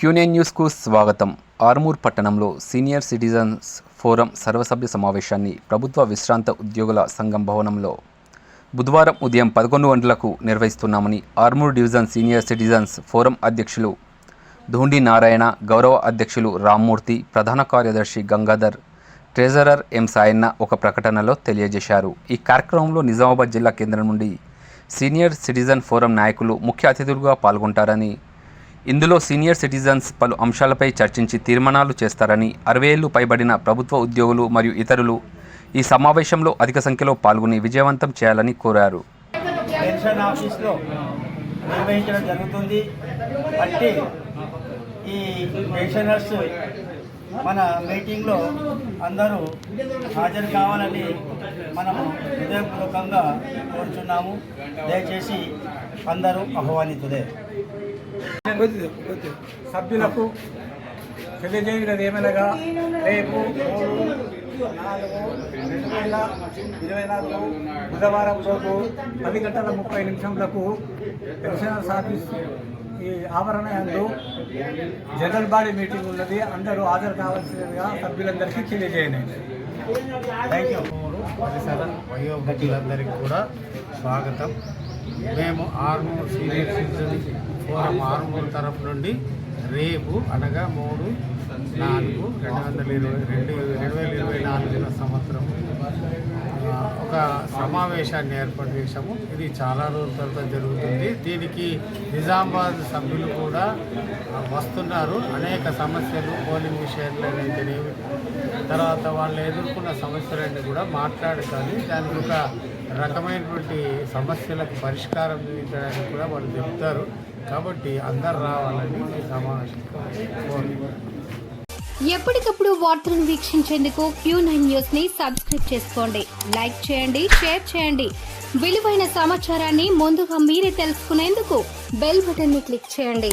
క్యూనే న్యూస్కు స్వాగతం. ఆర్మూర్ పట్టణంలో సీనియర్ సిటిజన్స్ ఫోరం సర్వసభ్య సమావేశాన్ని ప్రభుత్వ విశ్రాంత ఉద్యోగుల సంఘం భవనంలో బుధవారం ఉదయం పదకొండు గంటలకు నిర్వహిస్తున్నామని Armoor division senior citizens forum అధ్యక్షులు ధూండి నారాయణ గౌరవ అధ్యక్షులు రామ్మూర్తి ప్రధాన కార్యదర్శి గంగాధర్ ట్రెజరర్ ఎం సాయన్న ఒక ప్రకటనలో తెలియజేశారు. ఈ కార్యక్రమంలో నిజామాబాద్ జిల్లా కేంద్రం నుండి సీనియర్ సిటిజన్ ఫోరం నాయకులు ముఖ్య అతిథులుగా పాల్గొంటారని ఇందులో సీనియర్ సిటిజన్స్ పలు అంశాలపై చర్చించి తీర్మానాలు చేస్తారని అరవై ఏళ్ళు పైబడిన ప్రభుత్వ ఉద్యోగులు మరియు ఇతరులు ఈ సమావేశంలో అధిక సంఖ్యలో పాల్గొని విజయవంతం చేయాలని కోరారు. పెన్షన్ ఆఫీస్లో నిర్వహించడం జరుగుతుంది. బట్టి ఈ పెన్షనర్స్ మన మీటింగ్లో అందరూ హాజరు కావాలని మనము హృదయపూర్వకంగా కోరుచున్నాము. దయచేసి అందరూ ఆహ్వానితులే. సభ్యులకు తెలియజేయడం ఏమనగా రేపు మూడు నాలుగు రెండు వేల ఇరవై నాలుగు బుధవారం రోజు పది గంటల ముప్పై నిమిషంలకు పెన్షనర్స్ ఆఫీస్ ఈ ఆవరణ యందు జనరల్ బాడీ మీటింగ్ ఉన్నది. అందరూ హాజరు కావాల్సిందిగా సభ్యులందరికీ తెలియజేయండి. థ్యాంక్ యూ పరిసర వయోవృద్ధులందరికీ కూడా స్వాగతం. మేము Armoor senior citizen forum Armoor తరఫు నుండి రేపు అనగా మూడు నాలుగు రెండు వందల ఇరవై రెండు రెండు వేల ఇరవై నాలుగున సంవత్సరం. ఒక సమావేశాన్ని ఏర్పాటు చేశాము. ఇది చాలా రోజుల తర్వాత జరుగుతుంది. దీనికి నిజామాబాద్ సభ్యులు కూడా వస్తున్నారు. అనేక సమస్యలు పోలింగ్ విషయంలో అయితేనేమి తర్వాత వాళ్ళు ఎదుర్కొన్న సమస్యలన్నీ కూడా మాట్లాడుకొని దానికి ఒక రకమైనటువంటి సమస్యలకు పరిష్కారం చూపించడానికి కూడా వాళ్ళు చెప్తారు. కాబట్టి అందరు రావాలని ఈ సమావేశం ఎప్పటికప్పుడు వార్తలను వీక్షించేందుకు క్యూ నైన్ న్యూస్ని సబ్స్క్రైబ్ చేసుకోండి. లైక్ చేయండి షేర్ చేయండి. విలువైన సమాచారాన్ని ముందుగా మీరే తెలుసుకునేందుకు బెల్ బటన్ని క్లిక్ చేయండి.